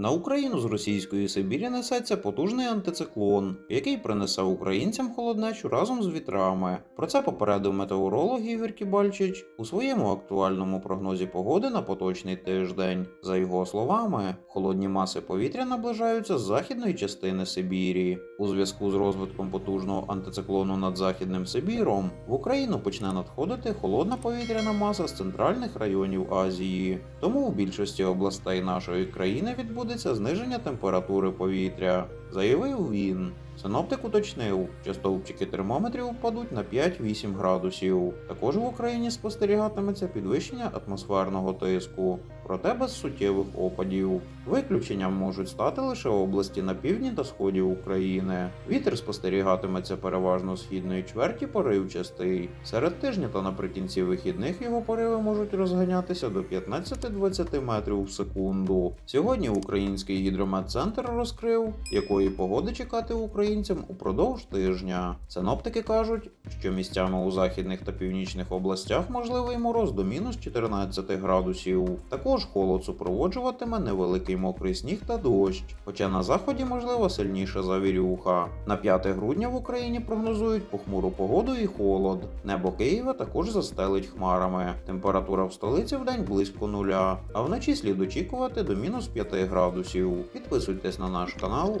На Україну з російської Сибірі несеться потужний антициклон, який принесе українцям холоднечу разом з вітрами. Про це попередив метеоролог Ігор Кібальчич у своєму актуальному прогнозі погоди на поточний тиждень. За його словами, холодні маси повітря наближаються з західної частини Сибірі. У зв'язку з розвитком потужного антициклону над західним Сибіром в Україну почне надходити холодна повітряна маса з центральних районів Азії. Тому у більшості областей нашої країни відбудеться зниження температури повітря, заявив він. Синоптик уточнив, що стовпчики термометрів впадуть на 5-8 градусів. Також в Україні спостерігатиметься підвищення атмосферного тиску, проте без суттєвих опадів. Виключенням можуть стати лише області на півдні та сході України. Вітер спостерігатиметься переважно східної чверті поривчастий. Серед тижня та наприкінці вихідних його пориви можуть розганятися до 15-20 метрів в секунду. Сьогодні український гідрометцентр розкрив, якої погоди чекати українцям упродовж тижня. Синоптики кажуть, що місцями у західних та північних областях можливий мороз до мінус 14 градусів. Також холод супроводжуватиме невеликий мокрий сніг та дощ, хоча на заході можлива сильніша завірюха. На 5 грудня в Україні прогнозують похмуру погоду і холод. Небо Києва також застелить хмарами. Температура в столиці в день близько нуля, а вночі слід очікувати до мінус 5 градусів. Підписуйтесь на наш канал,